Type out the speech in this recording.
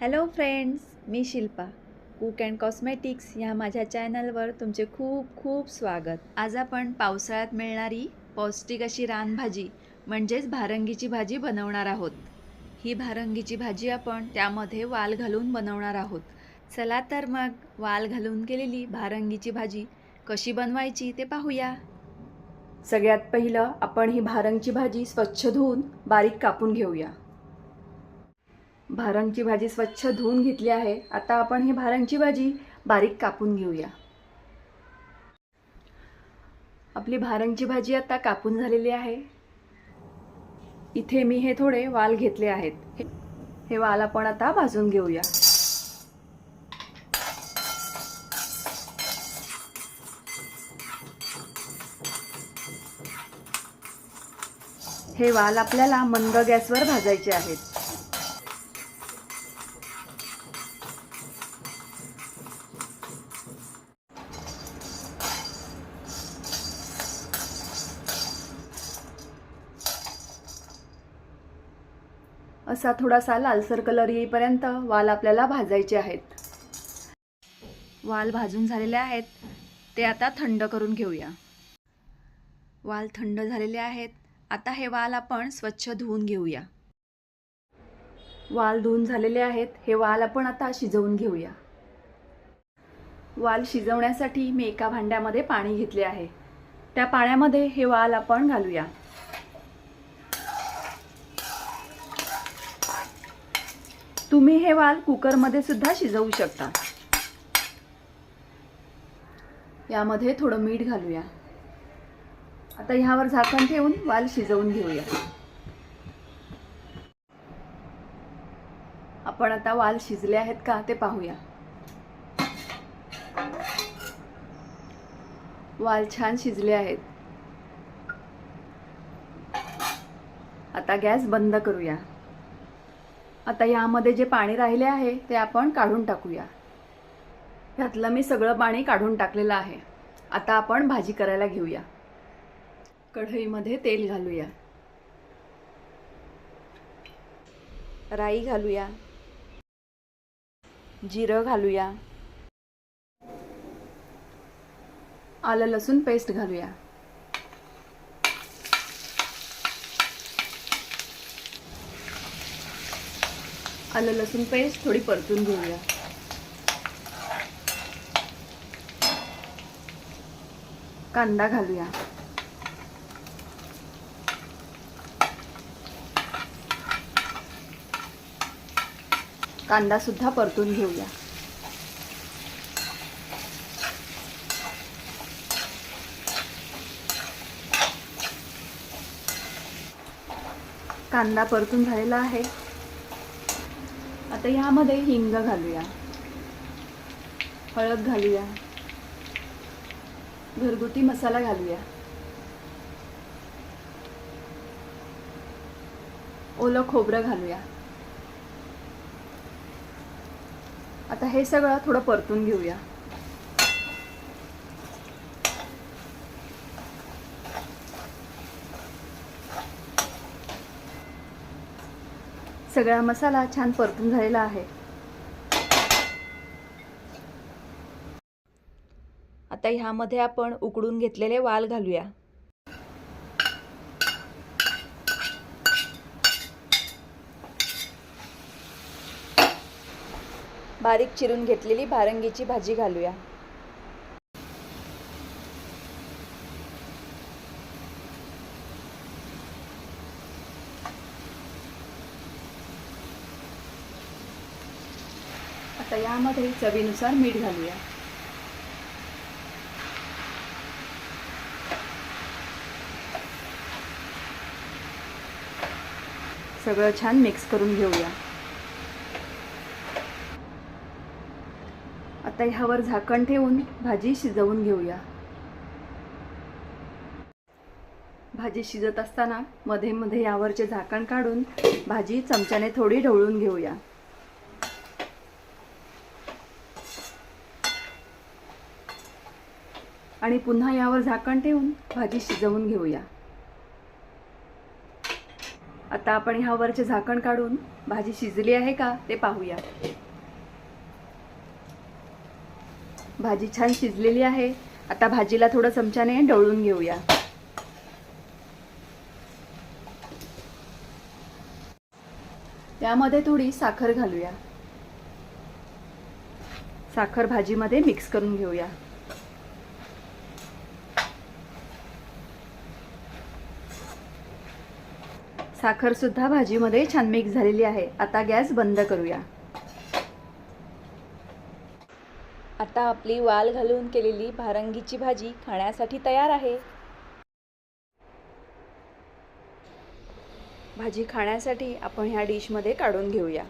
Hello friends मी Shilpa. Cook and cosmetics ह्या माझ्या चॅनलवर तुमचे खूप खूप स्वागत. आज आपण पावसाळ्यात मिळणारी पौष्टिक अशी रानभाजी म्हणजेच भारंगीची भाजी बनवणार आहोत. ही भारंगीची भाजी आपण त्यामध्ये वाल घालून बनवणार आहोत. चला तर मग वाल घालून केलेली भारंगीची भाजी कशी बनवायची ते पाहूया. सगळ्यात पहिलं आपण ही भारंगची भाजी स्वच्छ धुवून बारीक कापून घेऊया. भारंगची भाजी स्वच्छ धुवून घेतली आहे. आता आपण ही भारंगची भाजी बारीक कापून घेऊया. आपली भारंगची भाजी आता कापून झालेली आहे. इथे मी हे थोडे वाल घेतले आहेत. हे- हे वाल आपण आता भाजून घेऊया. हे वाल आपल्याला मंद गॅसवर भाजायचे आहेत. असा थोडासा लालसर कलर येईपर्यंत वाल आपल्याला भाजायचे आहेत. वाल भाजून झालेले आहेत. ते आता थंड करून घेऊया. वाल थंड झालेले आहेत. आता हे वाल आपण स्वच्छ धुवून घेऊया. वाल धुवून झालेले आहेत. हे वाल आपण आता शिजवून घेऊया. वाल शिजवण्यासाठी मी एका भांड्यामध्ये पाणी घेतले आहे. त्या पाण्यामध्ये हे वाल आपण घालूया. तुम्ही हे वाल कुकरमध्ये सुद्धा शिजवू शकता. यामध्ये थोडं मीठ घालूया. आता ह्यावर झाकण ठेवून वाल शिजवून घेऊया. आपण आता वाल शिजले आहेत का ते पाहूया. वाल छान शिजले आहेत. आता गॅस बंद करूया. आता यामध्ये जे पाणी राहिले आहे ते आपण काढून टाकूया. ह्यातलं मी सगळं पाणी काढून टाकलेलं आहे. आता आपण भाजी करायला घेऊया. कढईमध्ये तेल घालूया. राई घालूया. जिरं घालूया. आलं लसूण पेस्ट घालूया. आलं लसूण पेस्ट थोडी परतून घेऊया. कांदा घालूया. कांदा सुद्धा परतून घेऊया. कांदा परतून झालेला आहे. आता यामध्ये हिंग घालूया. हळद घालूया. घरगुती मसाला घालूया. ओलं खोबरं घालूया. आता हे सगळं थोडं परतून घेऊया. सगळा मसाला छान परतून झालेला आहे. आता ह्यामध्ये आपण उकडून घेतलेले वाल घालूया. बारीक चिरून घेतलेली भारंगीची भाजी घालूया. आता यामध्ये चवीनुसार मीठ घालूया. सगळं छान मिक्स करून घेऊया. आता ह्यावर झाकण ठेवून भाजी शिजवून घेऊया. भाजी शिजत असताना मध्ये मध्ये यावरचे झाकण काढून भाजी चमच्याने थोडी ढवळून घेऊया. आणि पुन्हा यावर झाकण ठेवून भाजी शिजवून घेऊया. आता आपण ह्यावरचे झाकण काढून भाजी शिजली आहे का ते पाहूया. भाजी छान शिजलेली आहे. आता भाजीला थोडं चमच्याने ढवळून घेऊया. त्यामध्ये थोडी साखर घालूया. साखर भाजीमध्ये मिक्स करून घेऊया. साखर सुद्धा भाजीमध्ये छान मिक्स झालेली आहे. आता गॅस बंद करूया. आता आपली वाल घालून केलेली भारंगीची भाजी खाण्यासाठी तयार आहे. भाजी खाण्यासाठी आपण ह्या डिशमध्ये काढून घेऊया.